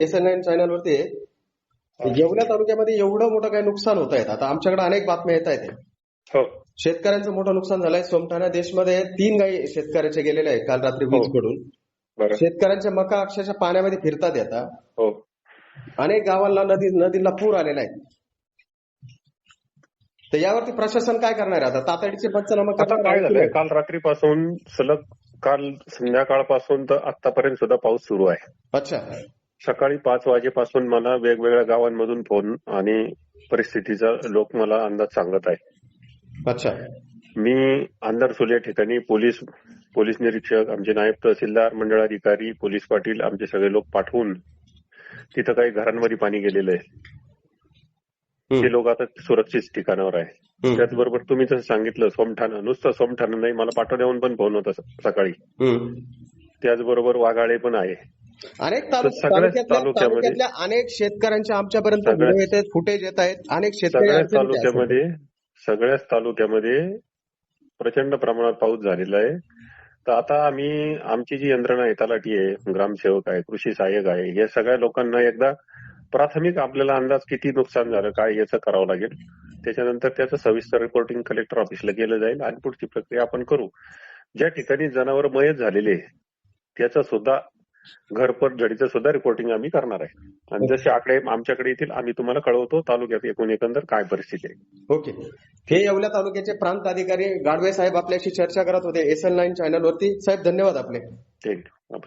S N nine चॅनलवरती येवल्या तालुक्यामध्ये एवढं मोठं काही नुकसान होत आहेत आता आमच्याकडे अनेक बातम्या येत आहेत. हो. शेतकऱ्यांचं मोठं नुकसान झालंय. सोमठाणा देशमध्ये तीन गायी शेतकऱ्याचे गेलेले आहेत काल रात्री वीज हो. पडून बरं. शेतकऱ्यांच्या मका अक्षरशः पाण्यामध्ये फिरतात हो अनेक गावांना नदी नदीला पूर आलेला आहे. तर यावरती प्रशासन काय करणार आहे? आता तातडीचे पंचनामा आता काय आहे झालंय? काल रात्रीपासून सलग काल संध्याकाळपासून तर आतापर्यंत सुद्धा पाऊस सुरू आहे. अच्छा. सकाळी पाच वाजेपासून मला वेगवेगळ्या गावांमधून फोन आणि परिस्थितीचा लोक मला अंदाज सांगत आहे अच्छा मी अंदरसूल या ठिकाणी पोलीस पोलीस निरीक्षक आमचे नायब तहसीलदार मंडळाधिकारी पोलीस पाटील आमचे सगळे लोक पाठवून तिथं काही घरांमध्ये पाणी गेलेलं आहे. ते लोक आता सुरक्षित ठिकाणावर आहे. त्याचबरोबर तुम्ही जसं सांगितलं सोमठाणा नुसतं सोमठाणा नाही मला पाठवण्याहून पण फोन होता सकाळी. त्याचबरोबर वाघाळे पण आहे अनेक तालुक्यातल्या अनेक शेतकऱ्यांच्या आमच्यापर्यंत सगळ्याच- व्हिडिओ येत आहेत फुटेज येत आहेत अनेक शेतकरी. तालुक्यामध्ये सगळ्याच तालुक्यामध्ये प्रचंड प्रमाणात पाऊस झालेला आहे. तर आता आम्ही आमची जी यंत्रणा आहे तलाठी आहे ग्रामसेवक आहे कृषी सहाय्यक आहे या सगळ्या लोकांना एकदा प्राथमिक आपल्याला अंदाज किती नुकसान झालं काय याचं करावं लागेल. त्याच्यानंतर त्याचं सविस्तर रिपोर्टिंग कलेक्टर ऑफिसला केलं जाईल आणि पुढची प्रक्रिया आपण करू. ज्या ठिकाणी जनावर मयत झालेले त्याचं सुद्धा घरपट झडीचं सुद्धा रिपोर्टिंग आम्ही करणार आहे. आणि जसे आकडे आमच्याकडे येतील आम्ही तुम्हाला कळवतो तालुक्यात एकूण एकंदर काय परिस्थिती आहे. ओके. हे येवल्या तालुक्याचे प्रांत अधिकारी गाडवे साहेब आपल्याशी चर्चा करत होते. एस एल नाईन चॅनलवरती साहेब धन्यवाद आपले. थँक्यू